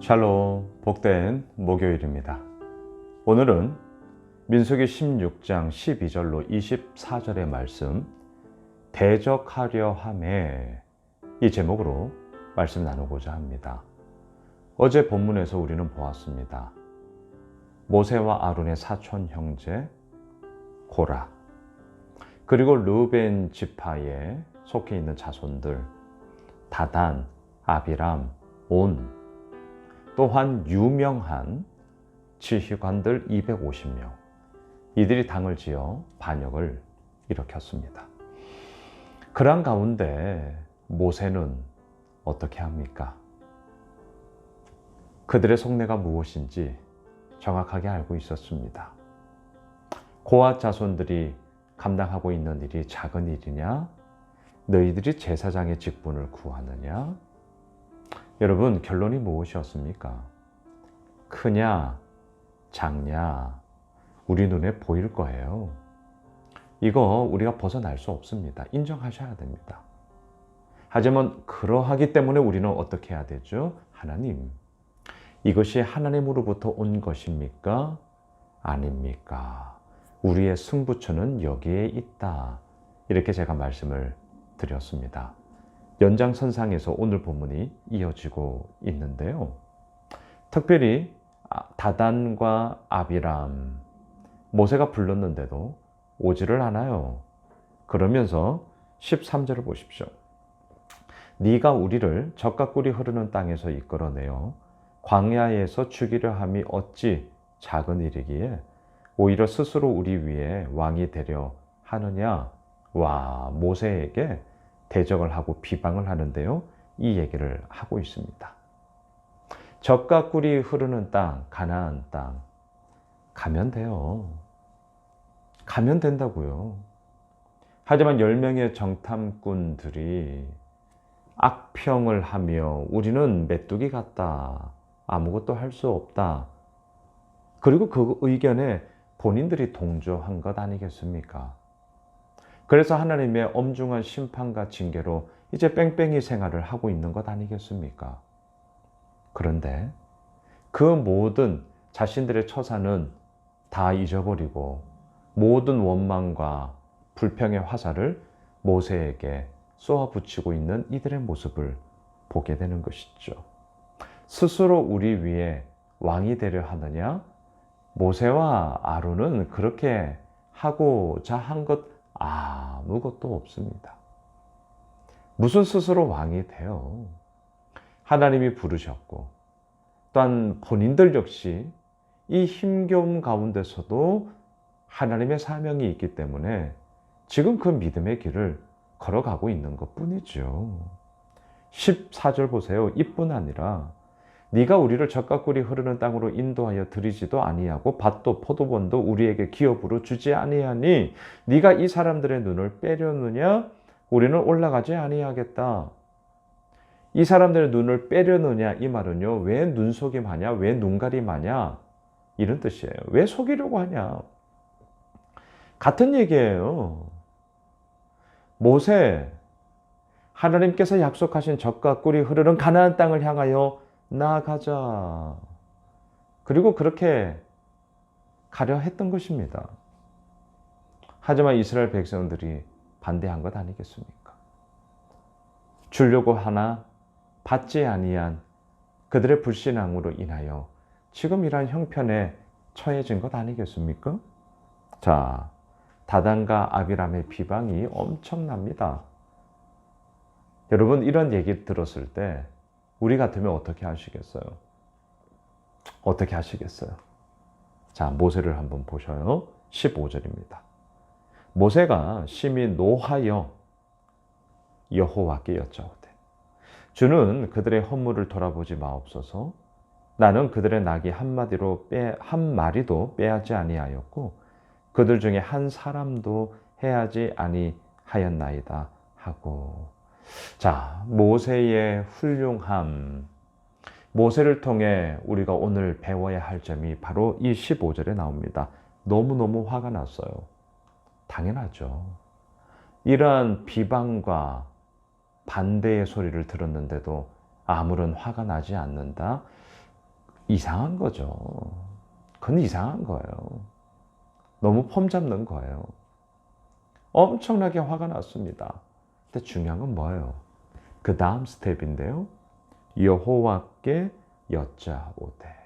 샬롬 복된 목요일입니다. 오늘은 민수기 16장 12절로 24절의 말씀 대적하려 함에 이 제목으로 말씀 나누고자 합니다. 어제 본문에서 우리는 보았습니다. 모세와 아론의 사촌 형제 고라 그리고 르벤 지파에 속해 있는 자손들 다단, 아비람, 온 또한 유명한 지휘관들 250명 이들이 당을 지어 반역을 일으켰습니다. 그런 가운데 모세는 어떻게 합니까? 그들의 속내가 무엇인지 정확하게 알고 있었습니다. 고아 자손들이 감당하고 있는 일이 작은 일이냐? 너희들이 제사장의 직분을 구하느냐? 여러분, 결론이 무엇이었습니까? 크냐, 작냐, 우리 눈에 보일 거예요. 이거 우리가 벗어날 수 없습니다. 인정하셔야 됩니다. 하지만 그러하기 때문에 우리는 어떻게 해야 되죠? 하나님. 이것이 하나님으로부터 온 것입니까? 아닙니까? 우리의 승부처는 여기에 있다. 이렇게 제가 말씀을 드렸습니다. 연장선상에서 오늘 본문이 이어지고 있는데요. 특별히 다단과 아비람, 모세가 불렀는데도 오지를 않아요. 그러면서 13절을 보십시오. 네가 우리를 적과 꿀이 흐르는 땅에서 이끌어내어 광야에서 죽이려 함이 어찌 작은 일이기에 오히려 스스로 우리 위에 왕이 되려 하느냐? 와, 모세에게 대적을 하고 비방을 하는데요. 이 얘기를 하고 있습니다. 적과 꿀이 흐르는 땅, 가나안 땅 가면 돼요. 가면 된다고요. 하지만 10명의 정탐꾼들이 악평을 하며 우리는 메뚜기 같다. 아무것도 할 수 없다. 그리고 그 의견에 본인들이 동조한 것 아니겠습니까? 그래서 하나님의 엄중한 심판과 징계로 이제 뺑뺑이 생활을 하고 있는 것 아니겠습니까? 그런데 그 모든 자신들의 처사는 다 잊어버리고 모든 원망과 불평의 화살을 모세에게 쏘아 붙이고 있는 이들의 모습을 보게 되는 것이죠. 스스로 우리 위에 왕이 되려 하느냐? 모세와 아론은 그렇게 하고자 한 것 아무것도 없습니다. 무슨 스스로 왕이 돼요? 하나님이 부르셨고, 또한 본인들 역시 이 힘겨움 가운데서도 하나님의 사명이 있기 때문에 지금 그 믿음의 길을 걸어가고 있는 것 뿐이죠. 14절 보세요. 이뿐 아니라 네가 우리를 적과 꿀이 흐르는 땅으로 인도하여 들이지도 아니하고 밭도 포도원도 우리에게 기업으로 주지 아니하니 네가 이 사람들의 눈을 빼려느냐 우리는 올라가지 아니하겠다. 이 사람들의 눈을 빼려느냐 이 말은요 왜 눈속임하냐 왜 눈가림하냐 이런 뜻이에요. 왜 속이려고 하냐 같은 얘기예요. 모세 하나님께서 약속하신 적과 꿀이 흐르는 가나안 땅을 향하여 나아가자. 그리고 그렇게 가려 했던 것입니다. 하지만 이스라엘 백성들이 반대한 것 아니겠습니까? 주려고 하나 받지 아니한 그들의 불신앙으로 인하여 지금 이러한 형편에 처해진 것 아니겠습니까? 자, 다단과 아비람의 비방이 엄청납니다. 여러분 이런 얘기 들었을 때 우리 같으면 어떻게 하시겠어요? 어떻게 하시겠어요? 자, 모세를 한번 보셔요. 15절입니다. 모세가 심히 노하여 여호와께 여짜오되 주는 그들의 허물을 돌아보지 마옵소서 나는 그들의 낙이 한 마디로 빼, 한 마리도 빼앗지 아니하였고 그들 중에 한 사람도 해하지 아니하였나이다 하고 자, 모세의 훌륭함. 모세를 통해 우리가 오늘 배워야 할 점이 바로 이 15절에 나옵니다. 너무너무 화가 났어요. 당연하죠. 이러한 비방과 반대의 소리를 들었는데도 아무런 화가 나지 않는다. 이상한 거죠. 그건 이상한 거예요. 너무 폼 잡는 거예요. 엄청나게 화가 났습니다. 근데 중요한 건 뭐예요? 그 다음 스텝인데요. 여호와께 여짜오되.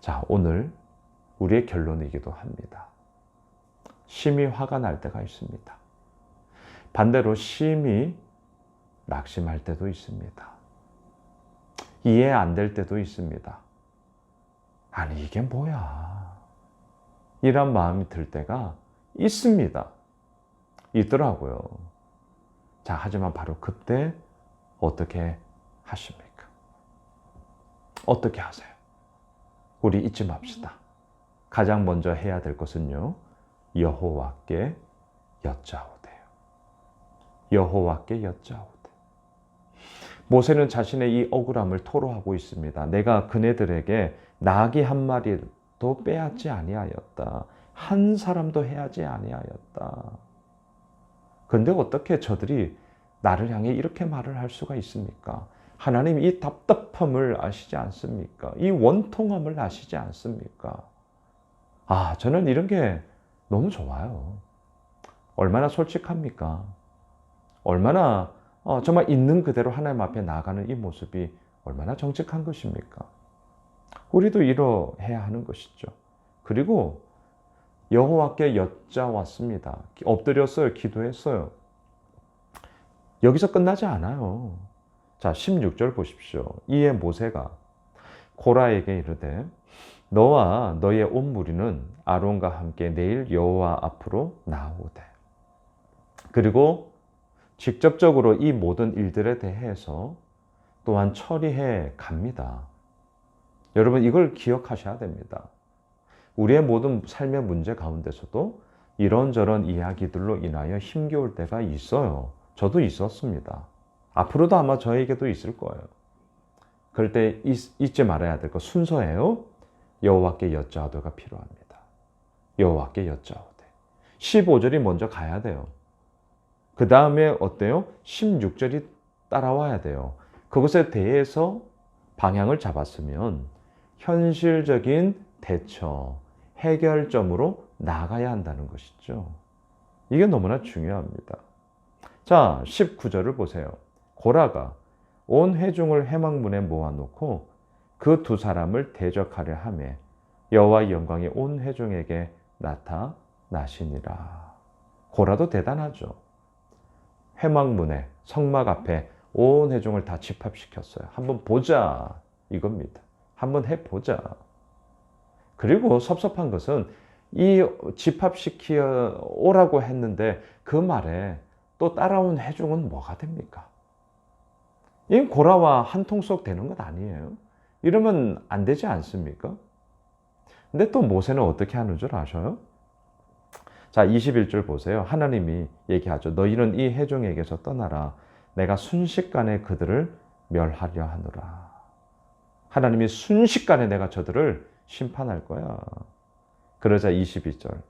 자, 오늘 우리의 결론이기도 합니다. 심히 화가 날 때가 있습니다. 반대로 심히 낙심할 때도 있습니다. 이해 안 될 때도 있습니다. 아니, 이게 뭐야? 이런 마음이 들 때가 있습니다. 있더라고요. 자, 하지만 바로 그때 어떻게 하십니까? 어떻게 하세요? 우리 잊지 맙시다. 가장 먼저 해야 될 것은요. 여호와께 여짜오되요. 여호와께 여짜오되. 모세는 자신의 이 억울함을 토로하고 있습니다. 내가 그네들에게 나귀 한 마리도 빼앗지 아니하였다. 한 사람도 해야지 아니하였다. 근데 어떻게 저들이 나를 향해 이렇게 말을 할 수가 있습니까? 하나님 이 답답함을 아시지 않습니까? 이 원통함을 아시지 않습니까? 아, 저는 이런 게 너무 좋아요. 얼마나 솔직합니까? 얼마나 어, 정말 있는 그대로 하나님 앞에 나가는 이 모습이 얼마나 정직한 것입니까? 우리도 이러해야 하는 것이죠. 그리고 여호와께 여짜왔습니다. 엎드렸어요. 기도했어요. 여기서 끝나지 않아요. 자, 16절 보십시오. 이에 모세가 고라에게 이르되 너와 너의 온 무리는 아론과 함께 내일 여호와 앞으로 나오되 그리고 직접적으로 이 모든 일들에 대해서 또한 처리해 갑니다. 여러분 이걸 기억하셔야 됩니다. 우리의 모든 삶의 문제 가운데서도 이런저런 이야기들로 인하여 힘겨울 때가 있어요. 저도 있었습니다. 앞으로도 아마 저에게도 있을 거예요. 그럴 때 잊, 지 말아야 될거 순서예요. 여호와께 여짜오되가 필요합니다. 여호와께 여짜오되. 15절이 먼저 가야 돼요. 그 다음에 어때요? 16절이 따라와야 돼요. 그것에 대해서 방향을 잡았으면 현실적인 대처, 해결점으로 나가야 한다는 것이죠. 이게 너무나 중요합니다. 자, 19절을 보세요. 고라가 온 회중을 해망문에 모아놓고 그 두 사람을 대적하려 함에 여호와의 영광이 온 회중에게 나타나시니라. 고라도 대단하죠. 회망문에 성막 앞에 온 회중을 다 집합시켰어요. 한번 보자 이겁니다. 한번 해보자. 그리고 섭섭한 것은 이 집합시켜 오라고 했는데 그 말에 또 따라온 회중은 뭐가 됩니까? 이 고라와 한 통속 되는 것 아니에요. 이러면 안 되지 않습니까? 근데 또 모세는 어떻게 하는 줄 아셔요? 자, 21절 보세요. 하나님이 얘기하죠. 너희는 이 회중에게서 떠나라. 내가 순식간에 그들을 멸하려 하노라. 하나님이 순식간에 내가 저들을 심판할 거야. 그러자 22절.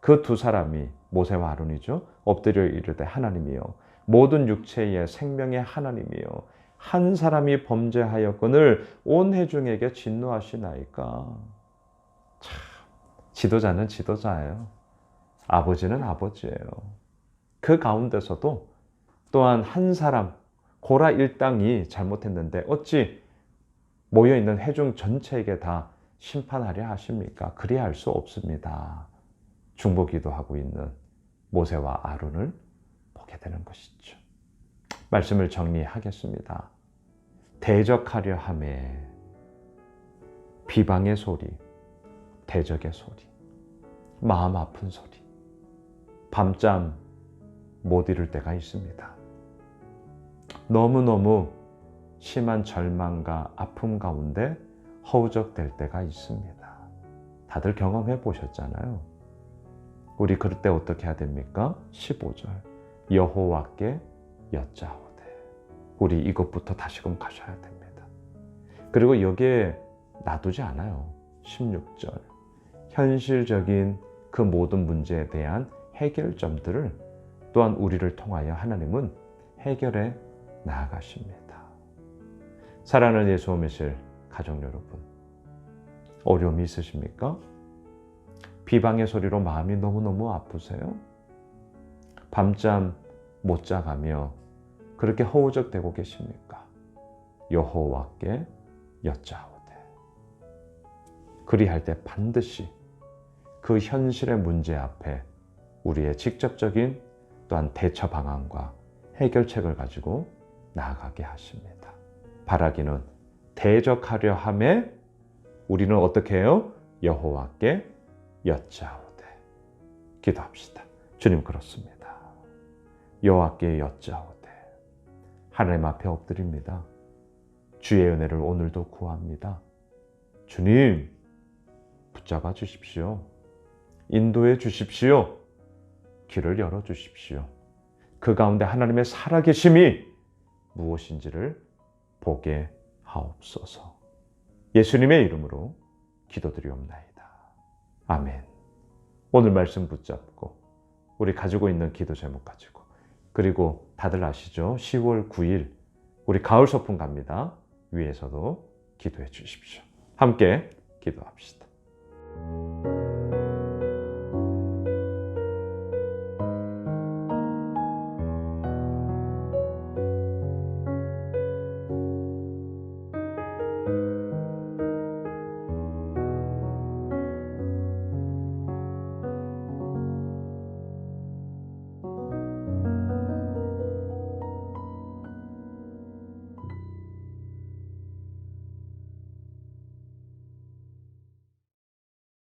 그 두 사람이 모세와 아론이죠. 엎드려 이르되 하나님이여 모든 육체의 생명의 하나님이여 한 사람이 범죄하였건을 온 회중에게 진노하시나이까. 참 지도자는 지도자예요. 아버지는 아버지예요. 그 가운데서도 또한 한 사람 고라 일당이 잘못했는데 어찌 모여 있는 회중 전체에게 다 심판하려 하십니까? 그리야 할수 없습니다. 중보기도 하고 있는 모세와 아론을 보게 되는 것이죠. 말씀을 정리하겠습니다. 대적하려 함에 비방의 소리, 대적의 소리, 마음 아픈 소리, 밤잠 못 이룰 때가 있습니다. 너무너무 심한 절망과 아픔 가운데 허우적될 때가 있습니다. 다들 경험해 보셨잖아요. 우리 그럴 때 어떻게 해야 됩니까? 15절. 여호와께 여짜오되. 우리 이것부터 다시금 가셔야 됩니다. 그리고 여기에 놔두지 않아요. 16절. 현실적인 그 모든 문제에 대한 해결점들을 또한 우리를 통하여 하나님은 해결해 나아가십니다. 사랑하는 예수 오미실 가족 여러분, 어려움이 있으십니까? 비방의 소리로 마음이 너무너무 아프세요? 밤잠 못 자가며 그렇게 허우적대고 계십니까? 여호와께 여짜오되 그리할 때 반드시 그 현실의 문제 앞에 우리의 직접적인 또한 대처 방안과 해결책을 가지고 나아가게 하십니다. 바라기는 대적하려 함에 우리는 어떻게 해요? 여호와께 여짜오되 기도합시다. 주님 그렇습니다. 여호와께 여짜오되 하나님 앞에 엎드립니다. 주의 은혜를 오늘도 구합니다. 주님 붙잡아 주십시오. 인도해 주십시오. 길을 열어 주십시오. 그 가운데 하나님의 살아계심이 무엇인지를 보게 하옵소서. 예수님의 이름으로 기도드리옵나이다. 아멘. 오늘 말씀 붙잡고 우리 가지고 있는 기도 제목 가지고 그리고 다들 아시죠? 10월 9일 우리 가을 소풍 갑니다. 위에서도 기도해 주십시오. 함께 기도합시다.